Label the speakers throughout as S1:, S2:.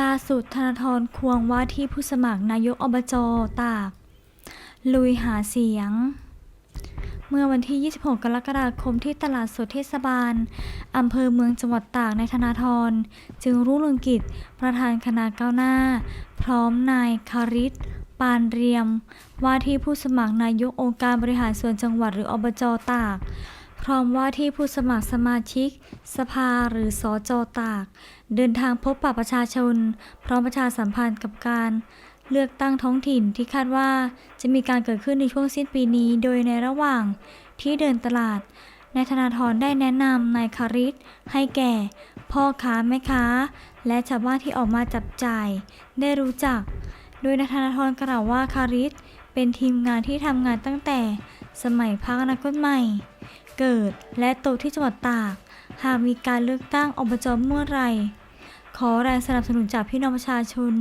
S1: ล่าสุดธนาธรควงว่าที่ผู้สมัครนายกอบจตาก ลุยหาเสียง เมื่อวันที่ 26 กรกฎาคมที่ตลาดสดเทศบาล อำเภอเมืองจังหวัดตากในธนาธร จึงรุ่งเรืองกิจ ประธานคณะก้าวหน้า พร้อมนายคาริศปานเรียม ว่าที่ผู้สมัครนายกองค์การบริหารส่วนจังหวัดหรืออบจตาก พร้อมว่าที่ผู้สมัครสมาชิก สภาหรือสอจตาก เดินทางพบปะประชาชน พร้อมประชาสัมพันธ์กับการ เลือกตั้งท้องถิ่นที่คาดว่าจะมีการเกิดขึ้นในช่วงสิ้นปีนี้ โดยในระหว่างที่เดินตลาดนายธนาธรได้แนะนำนายคาริสให้แก่ พ่อค้าแม่ค้า และชาวบ้านที่ออกมาจับจ่าย ได้รู้จัก โดยนายธนาธรกล่าวว่าคาริสเป็นทีมงานที่ทำงานตั้งแต่สมัยพรรคอนาคตใหม่ เกิดและโตที่จังหวัดตาก หากมีการเลือกตั้งอบจเมื่อไหร่ขอแรงสนับสนุนจากพี่น้องประชาชน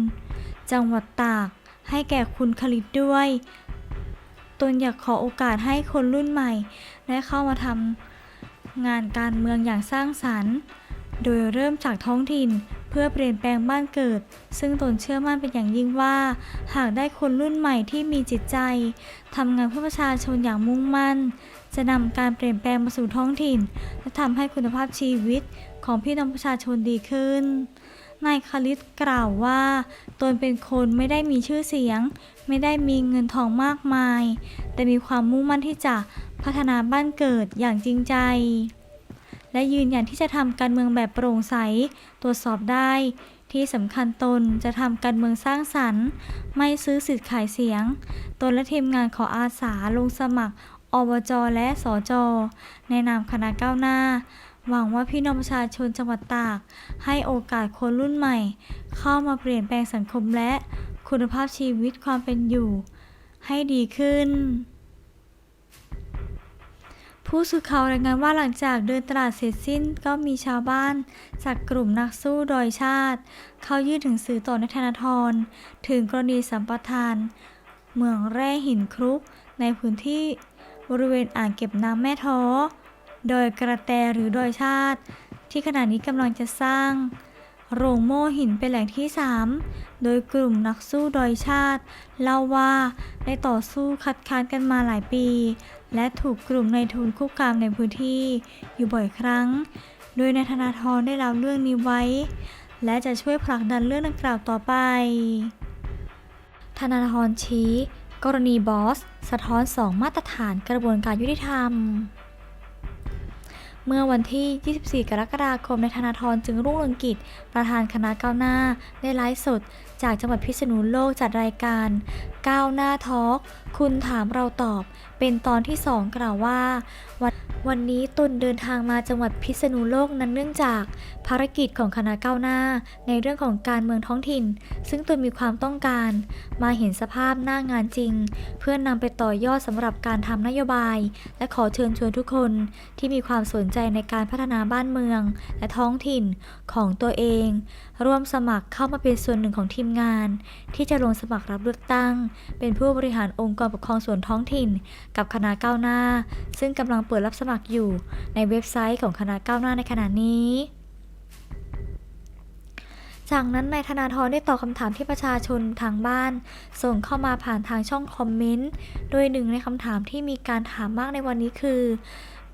S1: จังหวัดตากให้แก่คุณคลิตด้วย ตนอยากขอโอกาสให้คนรุ่นใหม่ ได้เข้ามาทำงานการเมืองอย่างสร้างสรรค์ โดยเริ่มจากท้องถิ่นเพื่อเปลี่ยนแปลงบ้านเกิด ซึ่งตนเชื่อมั่นเป็นอย่างยิ่งว่า หากได้คนรุ่นใหม่ที่มีจิตใจทำงานเพื่อประชาชนอย่างมุ่งมั่น จะนำการเปลี่ยนแปลงมาสู่ท้องถิ่น และทำให้คุณภาพชีวิตของพี่น้องประชาชนดีขึ้นนายคลิตกล่าวว่าตนเป็นคนไม่ได้มีชื่อเสียง ไม่ได้มีเงินทองมากมาย แต่มีความมุ่งมั่นที่จะพัฒนาบ้านเกิดอย่างจริงใจ และยืนยันที่จะทำการเมืองแบบโปร่งใส ตรวจสอบได้ ที่สำคัญตนจะทำการเมืองสร้างสรรค์ ไม่ซื้อสิทธิ์ขายเสียง ตนและทีมงานขออาสาลงสมัคร อบจและสจในนามคณะก้าวหน้า หวังว่าพี่น้องประชาชนจังหวัดตาก ให้โอกาสคนรุ่นใหม่ เข้ามาเปลี่ยนแปลงสังคมและคุณภาพชีวิตความเป็นอยู่ ให้ดีขึ้น ผู้สื่อข่าวรายงานว่าหลังจากเดินตลาดเสร็จสิ้นก็มีชาวบ้าน จากกลุ่มนักสู้ดอยชาติ เข้ายื่นถึงสื่อต่อนายธนาธรถึงกรณีสัมปทาน เมืองแร่หินครุกในพื้นที่บริเวณอ่างเก็บน้ำแม่ท้อดอยกระแตหรือดอยชาติ ที่ขณะนี้กำลังจะสร้าง โรงโม่หินเป็นแหล่งที่ 3 โดยกลุ่มนักสู้ดอยชาติ เล่าว่าได้ต่อสู้คัดค้านกันมาหลายปี และถูกกลุ่มในทุนคุกคามในพื้นที่อยู่บ่อยครั้ง โดยนายธนาธรได้รับเรื่องนี้ไว้ และจะช่วยผลักดันเรื่องดังกล่าวต่อไป ธนาธรชี้ กรณีบอส สะท้อนสองมาตรฐานกระบวนการยุติธรรม เมื่อวันที่ 24 กรกฎาคมในธนาธรจึงรุ่งเรืองกิจ ประธานคณะก้าวหน้า ได้ไลฟ์สด จากจังหวัดพิษณุโลกจัดรายการ ก้าวหน้าทอล์กคุณถามเราตอบ เป็นตอนที่ 2 กล่าวว่า วันวันนี้ตนเดินทางมาจังหวัดพิษณุโลกนั้นเนื่องจาก ภารกิจของคณะก้าวหน้า ในเรื่องของการเมืองท้องถิ่น ซึ่งตนมีความต้องการ มาเห็นสภาพหน้างานจริง เพื่อนนำไปต่อยอดสำหรับการทำนโยบาย และขอเชิญชวนทุกคนที่มีความสนใจในการพัฒนาบ้านเมือง และท้องถิ่นของตัวเอง ร่วมสมัครเข้ามาเป็นส่วนหนึ่งของทีมงาน ที่จะลงสมัครรับเลือกตั้งเป็นผู้บริหารองค์กรปกครองส่วนท้องถิ่น กับคณะก้าวหน้า ซึ่งกำลังเปิดรับสมัครอยู่ในเว็บไซต์ของคณะก้าวหน้าในขณะนี้ จากนั้นนายธนาธรได้ตอบคำถามที่ประชาชนทางบ้าน ส่งเข้ามาผ่านทางช่องคอมเมนต์ โดยหนึ่งในคำถามที่มีการถามมากในวันนี้คือ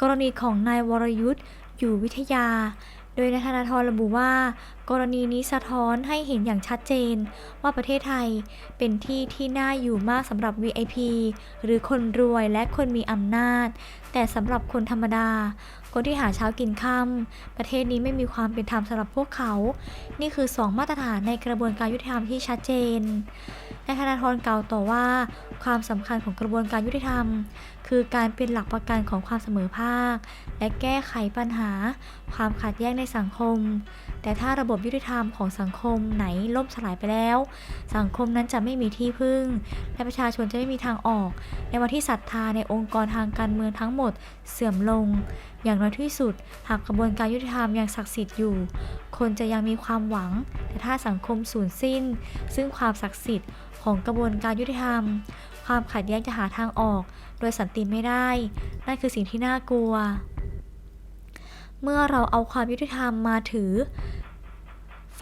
S1: กรณีของนายวรยุทธ์อยู่วิทยา โดยนายธนาธรระบุว่า กรณีนี้สะท้อนให้เห็นอย่างชัดเจน ว่าประเทศไทยเป็นที่ที่น่าอยู่มากสำหรับ VIP หรือคนรวยและคนมีอำนาจ แต่สำหรับคนธรรมดา คนที่หาเช้ากินค่ำประเทศนี้ไม่มีความเป็นธรรมสำหรับพวกเขา นี่คือ2มาตรฐานในกระบวนการยุติธรรมที่ชัดเจน นายธนาธรกล่าวต่อว่า ความสำคัญของกระบวนการยุติธรรม คือการเป็นหลักประกันของความเสมอภาค และแก้ไขปัญหา ความขัดแย้งในสังคม แต่ถ้าระบบยุติธรรมของสังคมไหนล่มสลายไปแล้ว สังคมนั้นจะไม่มีที่พึ่ง และประชาชนจะไม่มีทางออก ในวันที่ศรัทธาในองค์กรทางการเมืองทั้งหมดเสื่อมลง อย่างน้อยที่สุด หากกระบวนการยุติธรรมยังศักดิ์สิทธิ์อยู่ คนจะยังมีความหวัง แต่ถ้าสังคมสูญสิ้น ซึ่งความศักดิ์สิทธิ์ของกระบวนการยุติธรรม ความขัดแย้งจะหาทางออก โดยสันติไม่ได้ นั่นคือสิ่งที่น่ากลัว เมื่อเราเอาความยุติธรรมมาถือ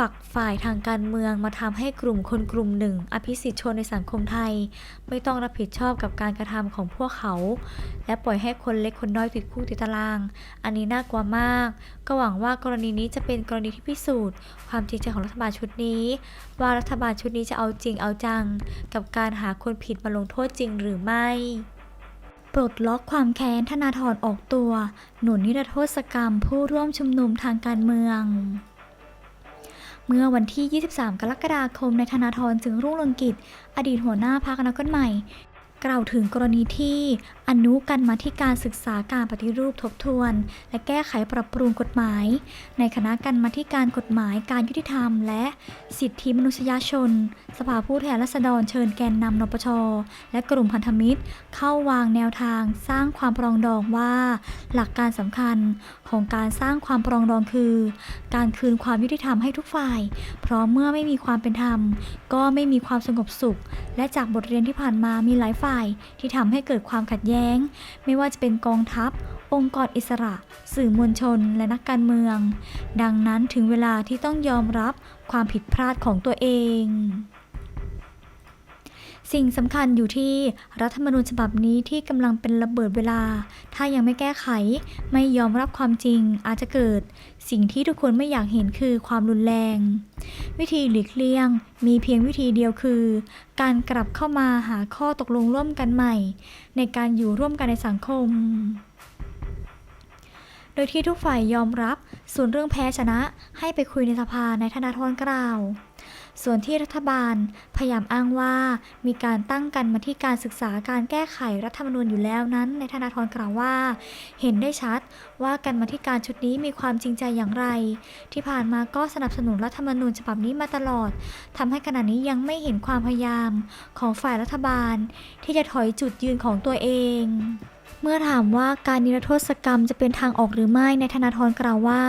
S1: ฝักฝ่ายทางการเมืองมาทำให้กลุ่มคนกลุ่มหนึ่ง อภิสิทธิชนในสังคมไทย ไม่ต้องรับผิดชอบกับการกระทำของพวกเขา และปล่อยให้คนเล็กคนน้อยติดคุกติดตาราง อันนี้น่ากลัวมาก ก็หวังว่ากรณีนี้จะเป็นกรณีที่พิสูจน์ ความจริงใจของรัฐบาลชุดนี้ ว่ารัฐบาลชุดนี้จะเอาจริงเอาจัง กับการหาคนผิดมาลงโทษจริงหรือไม่ปลดล็อกความแค้นธนาธรออกตัว หนุนนิรโทษกรรมผู้ร่วมชุมนุมทางการเมือง เมื่อวันที่ 23 กรกฎาคมในธนาธรจึงรุ่งเรืองกิจ อดีตหัวหน้าพรรคอนาคตใหม่ กล่าวถึงกรณีที่อนุกันมาที่การศึกษาการปฏิรูปทบทวน และแก้ไขปรับปรุงกฎหมาย ในคณะกรรมาธิการกฎหมายการยุติธรรม และสิทธิมนุษยชน สภาผู้แทนราษฎรเชิญแกนนำนปช และกลุ่มพันธมิตร เข้าวางแนวทางสร้างความปรองดองว่า หลักการสำคัญของการสร้างความปรองดองคือ การคืนความยุติธรรมให้ทุกฝ่าย เพราะเมื่อไม่มีความเป็นธรรม ก็ไม่มีความสงบสุข และจากบทเรียนที่ผ่านมามีหลายฝ่ายที่ทำให้เกิดความขัดแย้ง ไม่ว่าจะเป็นกองทัพ องค์กรอิสระ สื่อมวลชน และนักการเมือง ดังนั้นถึงเวลาที่ต้องยอมรับความผิดพลาดของตัวเอง สิ่งสำคัญอยู่ที่รัฐธรรมนูญฉบับนี้ที่กำลังเป็นระเบิดเวลา ถ้ายังไม่แก้ไข ไม่ยอมรับความจริงอาจจะเกิด สิ่งที่ทุกคนไม่อยากเห็นคือความรุนแรง วิธีหลีกเลี่ยง มีเพียงวิธีเดียวคือ การกลับเข้ามาหาข้อตกลงร่วมกันใหม่ ในการอยู่ร่วมกันในสังคมโดยที่ทุกฝ่ายยอมรับ ส่วนเรื่องแพ้ชนะให้ไปคุยในสภาในธนาธรกล่าว ส่วนที่รัฐบาลพยายามอ้างว่า มีการตั้งกันมาที่การศึกษาการแก้ไขรัฐธรรมนูญอยู่แล้วนั้น ในธนาธรกล่าวว่า เห็นได้ชัดว่ากันมาที่การชุดนี้มีความจริงใจอย่างไร ที่ผ่านมาก็สนับสนุนรัฐธรรมนูญฉบับนี้มาตลอดทำให้ขณะนี้ยังไม่เห็นความพยายามของฝ่ายรัฐบาล ที่จะถอยจุดยืนของตัวเองเมื่อถามว่าการนิรโทษกรรมจะเป็นทางออกหรือไม่ในธนาธรกล่าวว่า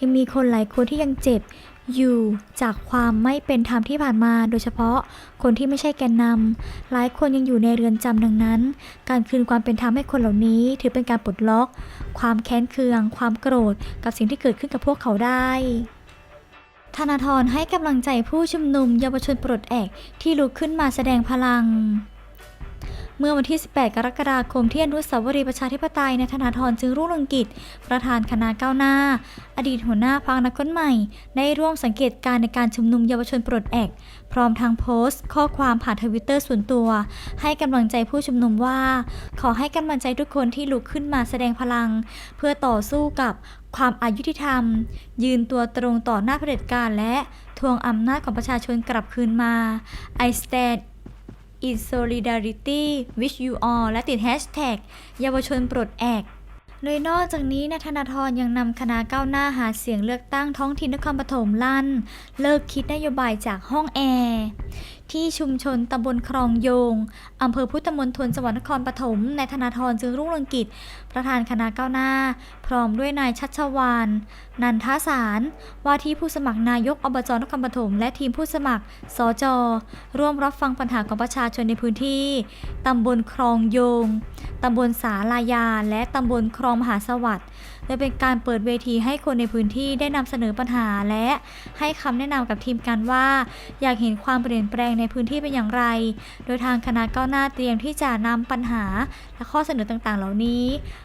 S1: ยังมีคนหลายคนที่ยังเจ็บ อยู่จากความไม่เป็นธรรมที่ผ่านมาโดยเฉพาะคนที่ไม่ใช่แกนนำหลายคนยังอยู่ในเรือนจำดังนั้น การคืนความเป็นธรรมให้คนเหล่านี้ ถือเป็นการปลดล็อก ความแค้นเคือง ความโกรธ กับสิ่งที่เกิดขึ้นกับพวกเขาได้ธนาธรให้กำลังใจผู้ชุมนุมเยาวชนปลดแอกที่ลุกขึ้นมาแสดงพลัง เมื่อวันที่ 18 กรกฎาคมที่อนุสาวรีย์ประชาธิปไตยในธนาธรจึงรุ่งเรืองกิจ ประธานคณะก้าวหน้า อดีตหัวหน้าพรรคนักคนใหม่ ได้ร่วมสังเกตการณ์ในการชุมนุมเยาวชนปลดแอกพร้อมทางโพสต์ ข้อความผ่านทวิตเตอร์ส่วนตัว ให้กำลังใจผู้ชุมนุมว่า ขอให้กำลังใจทุกคนที่ลุกขึ้นมาแสดงพลัง เพื่อต่อสู้กับความอายุติธรรม ยืนตัวตรงต่อหน้าเผด็จการและทวงอำนาจของประชาชนกลับคืนมา I stand in solidarity with you all และติดแฮชแท็กเยาวชนปลดแอกโดยนอกจากนี้นายธนาธรยังนำคณะก้าวหน้าหาเสียงเลือกตั้งท้องถิ่นนครปฐมลั่น เลิกคิดนโยบายจากห้องแอร์ ที่ชุมชนตำบลคลองโยง อำเภอพุทธมณฑลจังหวัดนครปฐมนายธนาธรจึงรุ่งเรืองกิจ ประธานคณะก้าวหน้า พร้อมด้วยนายชัชวานนันทสาร ว่าที่ผู้สมัครนายกอบจนครปฐมและทีมผู้สมัครสจ ร่วมรับฟังปัญหาของประชาชนในพื้นที่ตำบลคลองโยงตำบลสาลายา และตำบลคลองมหาสวัสดิ์ โดยเป็นการเปิดเวทีให้คนในพื้นที่ได้นำเสนอปัญหาและให้คำแนะนำกับทีมกันว่า อยากเห็นความเปลี่ยนแปลงในพื้นที่เป็นอย่างไร โดยทางคณะก้าวหน้าเตรียมที่จะนำปัญหาและข้อเสนอต่างๆ เหล่านี้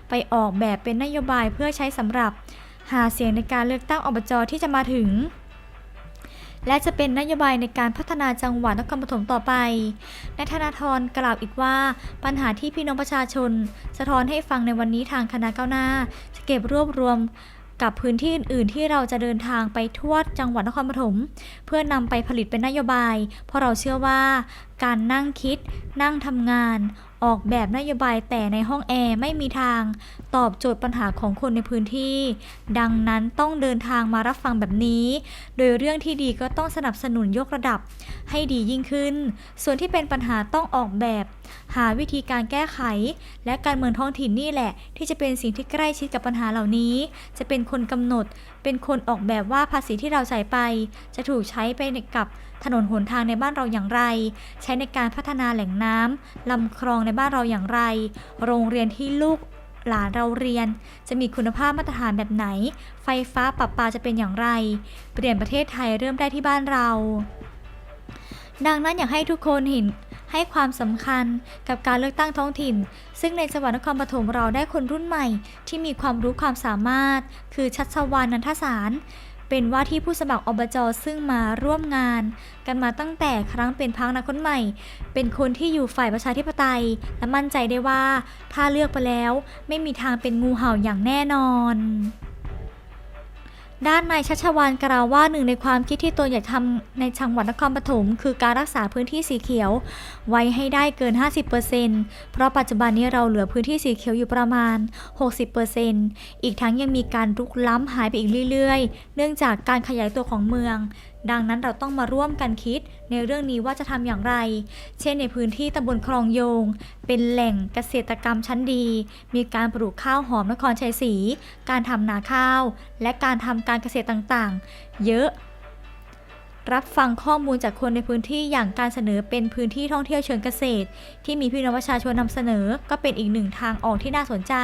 S1: ไปออกแบบเป็นนโยบายเพื่อใช้สำหรับ หาเสียงในการเลือกตั้งอบจที่จะมาถึง และจะเป็นนโยบายในการพัฒนาจังหวัดนครปฐมต่อไปนายธนาธรกล่าวอีกว่า ปัญหาที่พี่น้องประชาชน สะท้อนให้ฟังในวันนี้ทางคณะก้าวหน้า จะเก็บรวบรวมกับพื้นที่อื่น ๆ ที่เราจะเดินทางไปทั่วจังหวัดนครปฐมเพื่อนำไปผลิตเป็นนโยบาย เพราะเราเชื่อว่า การนั่งคิด นั่งทำงาน ออกแบบนโยบายแต่ในห้องแอร์ไม่มีทาง ตอบโจทย์ปัญหาของคนในพื้นที่ ดังนั้นต้องเดินทางมารับฟังแบบนี้ โดยเรื่องที่ดีก็ต้องสนับสนุนยกระดับให้ดียิ่งขึ้น ส่วนที่เป็นปัญหาต้องออกแบบ หาวิธีการแก้ไข และการเมืองท้องถิ่นนี่แหละ ที่จะเป็นสิ่งที่ใกล้ชิดกับปัญหาเหล่านี้ จะเป็นคนกำหนด เป็นคนออกแบบว่าภาษีที่เราจ่ายไป จะถูกใช้ไปกับ ถนนหนทางในบ้านเราอย่างไร ใช้ในการพัฒนาแหล่งน้ำลำคลองในบ้านเราอย่างไร โรงเรียนที่ลูกหลานเราเรียน จะมีคุณภาพมาตรฐานแบบไหน ไฟฟ้าประปาจะเป็นอย่างไร เปลี่ยนประเทศไทยเริ่มได้ที่บ้านเรา ดังนั้นอยากให้ทุกคนเห็นให้ความสำคัญกับการเลือกตั้งท้องถิ่น ซึ่งในจังหวัดนครปฐมเราได้คนรุ่นใหม่ที่มีความรู้ความสามารถ คือชัชวานนันทสาร เป็นว่าที่ผู้สมัครอบจซึ่งมาร่วมงาน กันมาตั้งแต่ครั้งเป็นพักอนาคนใหม่ เป็นคนที่อยู่ฝ่ายประชาธิปไตย และมั่นใจได้ว่าถ้าเลือกไปแล้ว ไม่มีทางเป็นงูเห่าอย่างแน่นอน ด้านนายชัชวานกล่าวว่าหนึ่งในความคิดที่ตนอยากทำในจังหวัดนครปฐมคือการรักษาพื้นที่สีเขียว ไว้ให้ได้เกิน 50%เพราะปัจจุบันนี้เราเหลือพื้นที่สีเขียวอยู่ประมาณ 60%อีกทั้งยังมีการรุกล้ำหายไปอีกเรื่อยๆ เนื่องจากการขยายตัวของเมือง ดังนั้นเราต้องมาร่วมกันคิดในเรื่องนี้ว่าจะทำอย่างไร เช่นในพื้นที่ตำบลคลองโยง เป็นแหล่งเกษตรกรรมชั้นดี มีการปลูกข้าวหอมนครชัยศรีการทำนาข้าว และการทำการเกษตรต่างๆ เยอะรับฟังข้อมูลจากคนในพื้นที่อย่างการเสนอเป็นพื้นที่ท่องเที่ยวเชิงเกษตร ที่มีพี่น้องประชาชนนำเสนอ ก็เป็นอีกหนึ่งทางออกที่น่าสนใจ